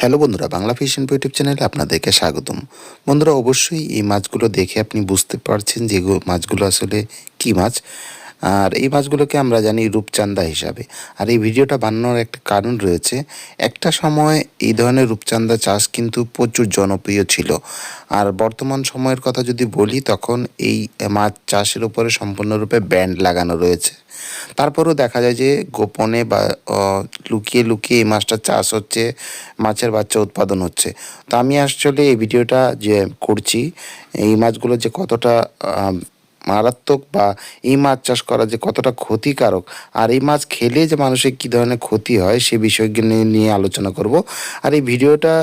Hello বন্ধুরা, Bangla fission YouTube চ্যানেলে আপনাদেরকে স্বাগতম। বন্ধুরা, অবশ্যই এই মাছগুলো দেখে আপনি বুঝতে পারছেন যে মাছগুলো আসলে কী মাছ। আর এই মাছগুলোকে আমরা জানি রূপচান্দা হিসাবে। আর এই ভিডিওটা বানানোর একটা কারণ রয়েছে, একটা সময় এই ধরনের রূপচান্দা চাষ কিন্তু প্রচুর জনপ্রিয় ছিল। আর বর্তমান সময়ের কথা যদি বলি, তখন এই মাছ চাষের উপরে সম্পূর্ণরূপে ব্যান্ড লাগানো রয়েছে। তারপরেও দেখা যায় যে গোপনে বা লুকিয়ে লুকিয়ে এই মাছটা চাষ হচ্ছে, মাছের বাচ্চা উৎপাদন হচ্ছে। তো আমি আসলে এই ভিডিওটা যে করছি, এই মাছগুলো যে কতটা মারাত্মক বা এই মাছ চাষ করা যে কতটা ক্ষতিকারক আর এই মাছ খেলে যে মানুষের কী ধরনের ক্ষতি হয় সে বিষয়গুলো নিয়ে আলোচনা করব। আর এই ভিডিওটা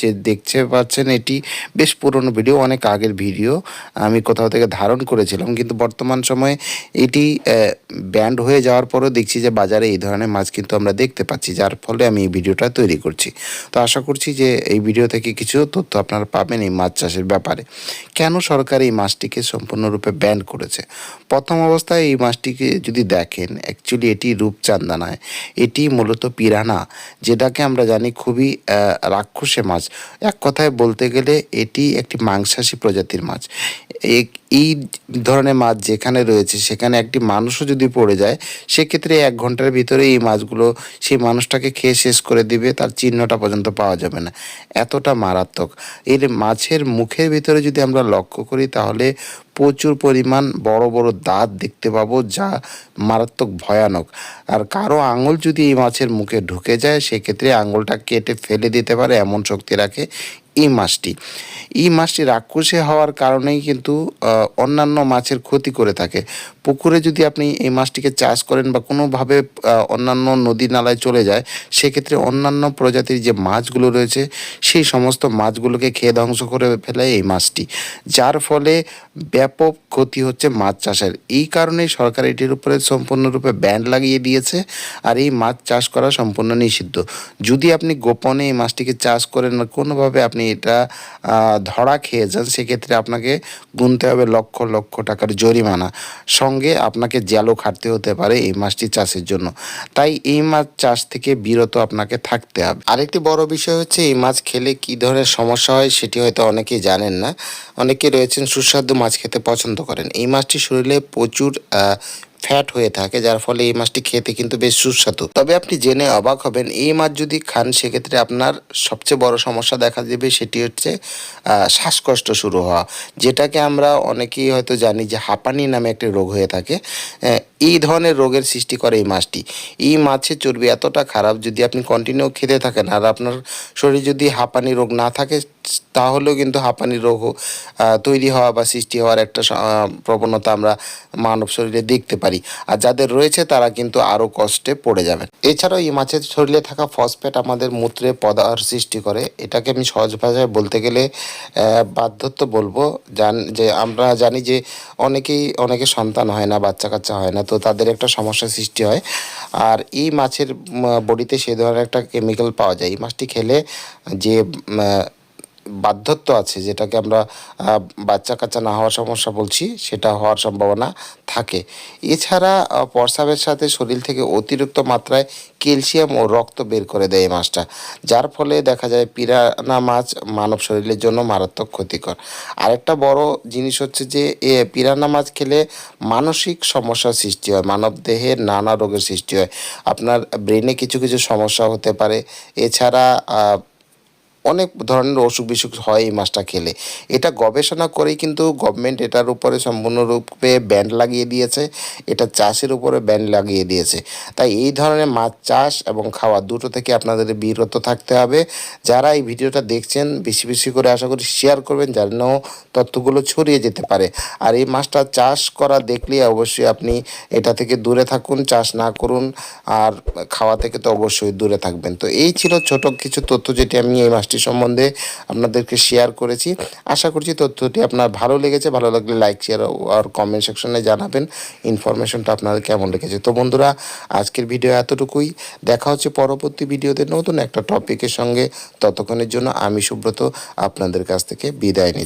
যে দেখতে পাচ্ছেন এটি বেশ পুরনো ভিডিও, অনেক আগের ভিডিও। আমি কোথাও থেকে ধারণ করেছিলাম, কিন্তু বর্তমান সময়ে এটি ব্যান্ড হয়ে যাওয়ার পরেও দেখছি যে বাজারে এই ধরনের মাছ কিন্তু আমরা দেখতে পাচ্ছি, যার ফলে আমি এই ভিডিওটা তৈরি করছি। তো আশা করছি যে এই ভিডিও থেকে কিছু তথ্য আপনারা পাবেন এই মাছ চাষের ব্যাপারে। কেন সরকার এই মাছটিকে সম্পূর্ণরূপে ব্যান করেছে। প্রথম অবস্থায় এই মাছটিকে যদি দেখেন অ্যাকচুয়ালি এটি রূপচান্দা নয় এটি মূলত পিরানা, যেটাকে আমরা জানি খুবই রাক্ষসে মাছ। এক কথায় বলতে গেলে এটি একটি মাংসাশী প্রজাতির মাছ। এই ধরনের মাছ যেখানে রয়েছে, সেখানে একটি মানুষও যদি পড়ে যায়, সেক্ষেত্রে এক ঘণ্টার ভিতরে এই মাছগুলো সেই মানুষটাকে খেয়ে শেষ করে দিবে, তার চিহ্নটা পর্যন্ত পাওয়া যাবে না। এতটা মারাত্মক। এর মাছের মুখের ভিতরে যদি আমরা লক্ষ্য করি, তাহলে প্রচুর পরিমাণ বড় বড় দাঁত দেখতে পাবো, যা মারাত্মক ভয়ানক। আর কারও আঙুল যদি এই মাছের মুখে ঢুকে যায়, সেক্ষেত্রে আঙুলটা কেটে ফেলে দিতে পারে, এমন শক্তি রাখে এই মাছটি। এই মাছটি রাক্ষসে হওয়ার কারণেই কিন্তু অন্যান্য মাছের ক্ষতি করে থাকে। পুকুরে যদি আপনি এই মাছটিকে চাষ করেন বা কোনোভাবে অন্যান্য নদী নালায় চলে যায়, সেক্ষেত্রে অন্যান্য প্রজাতির যে মাছগুলো রয়েছে, সেই সমস্ত মাছগুলোকে খেয়ে ধ্বংস করে ফেলে এই মাছটি। যার ফলে ব্যাপক ক্ষতি হচ্ছে মাছ চাষের। এই কারণেই সরকার এটির উপরে সম্পূর্ণরূপে ব্যান লাগিয়ে দিয়েছে আর এই মাছ চাষ করা সম্পূর্ণ নিষিদ্ধ। যদি আপনি গোপনে এই মাছটিকে চাষ করেন বা কোনোভাবে আপনি এটা ধরা খেয়ে যান, সেক্ষেত্রে আপনাকে গুনতে হবে লক্ষ লক্ষ টাকার জরিমানা। সঙ্গে আপনাকে জ্যালো খাটতে হতে পারে এই মাছটি চাষের জন্য। তাই এই মাছ চাষ থেকে বিরত আপনাকে থাকতে হবে। আরেকটি বড় বিষয় হচ্ছে, এই মাছ খেলে কী ধরনের সমস্যা হয় সেটি হয়তো অনেকেই জানেন না। অনেকে রয়েছেন সুস্বাদু মাছ খেতে পছন্দ করেন। এই মাছটি শরীরে প্রচুর ফ্যাট হয়ে থাকে, যার ফলে এই মাছটি খেতে কিন্তু বেশ সুস্বাদু। তবে আপনি জেনে অবাক হবেন, এই মাছ যদি খান, সেক্ষেত্রে আপনার সবচেয়ে বড় সমস্যা দেখা দেবে, সেটি হচ্ছে শ্বাসকষ্ট শুরু হওয়া, যেটাকে আমরা অনেকেই হয়তো জানি যে হাঁপানি নামে একটি রোগ হয়ে থাকে। এই ধরনের রোগের সৃষ্টি করে এই মাছটি। এই মাছের চর্বি এতটা খারাপ, যদি আপনি কন্টিনিউ খেতে থাকেন, আর আপনার শরীরে যদি হাঁপানি রোগ না থাকে তাহলেও কিন্তু হাঁপানি রোগ তৈরি হওয়া বা সৃষ্টি হওয়ার একটা প্রবণতা আমরা মানব শরীরে দেখতে পারি। আর যাদের রয়েছে তারা কিন্তু আরও কষ্টে পড়ে যাবেন। এছাড়াও এই মাছের শরীরে থাকা ফসফেট আমাদের মূত্রে পদার সৃষ্টি করে। এটাকে আমি সহজ ভাষায় বলতে গেলে বাধ্যত্ব বলব। জান, যে আমরা জানি যে অনেকেই অনেকে সন্তান হয় না বাচ্চা কাচ্চা হয় না, তো তাদের একটা সমস্যা সৃষ্টি হয়। আর এই মাছের বডিতে সে ধরনের একটা কেমিক্যাল পাওয়া যায়। এই মাছটি খেলে যে বাধ্যত্ব আছে, যেটাকে আমরা বাচ্চা কাচ্চা না হওয়ার সমস্যা বলছি, সেটা হওয়ার সম্ভাবনা থাকে। এছাড়া প্রস্রাবের সাথে শরীর থেকে অতিরিক্ত মাত্রায় ক্যালসিয়াম ও রক্ত বের করে দেয় এই মাছটা, যার ফলে দেখা যায় পিরানা মাছ মানব শরীরের জন্য মারাত্মক ক্ষতিকর। আরেকটা বড় জিনিস হচ্ছে যে, এ, পিরানা মাছ খেলে মানসিক সমস্যার সৃষ্টি হয়, মানব দেহের নানা রোগের সৃষ্টি হয়। আপনার ব্রেনে কিছু কিছু সমস্যা হতে পারে, এছাড়া অনেক ধরনের অসুখ বিসুখ হয় এই মাছটা খেলে। এটা গবেষণা করেই কিন্তু গভর্নমেন্ট এটার উপরে সম্পূর্ণরূপে ব্যান্ড লাগিয়ে দিয়েছে। এটা চাষের উপরে ব্যান্ড লাগিয়ে দিয়েছে। তাই এই ধরনের মাছ চাষ এবং খাওয়া দুটো থেকে আপনাদের বিরত থাকতে হবে। যারা এই ভিডিওটা দেখছেন, বেশি বেশি করে আশা করি শেয়ার করবেন যেন তথ্যগুলো ছড়িয়ে যেতে পারে। আর এই মাছটা চাষ করা দেখলে অবশ্যই আপনি এটা থেকে দূরে থাকুন, চাষ না করুন, আর খাওয়া থেকে তো অবশ্যই দূরে থাকবেন। তো এই ছিল ছোট কিছু তথ্য যেটি আমি এই মাছটি সম্বন্ধে আপনাদেরকে শেয়ার করেছি। আশা করছি তথ্যটি আপনার ভালো লেগেছে। ভালো লাগলে লাইক শেয়ার আর কমেন্ট সেকশনে জানাবেন। ইনফরমেশনটা আপনাদের কেমন লেগেছে? তো বন্ধুরা, আজকের ভিডিও এতটুকুই। দেখা হচ্ছে পরবর্তী ভিডিওতে নতুন একটা টপিকের সঙ্গে। ততক্ষণের জন্য আমি সুব্রত, আপনাদের কাছ থেকে বিদায় নিচ্ছি।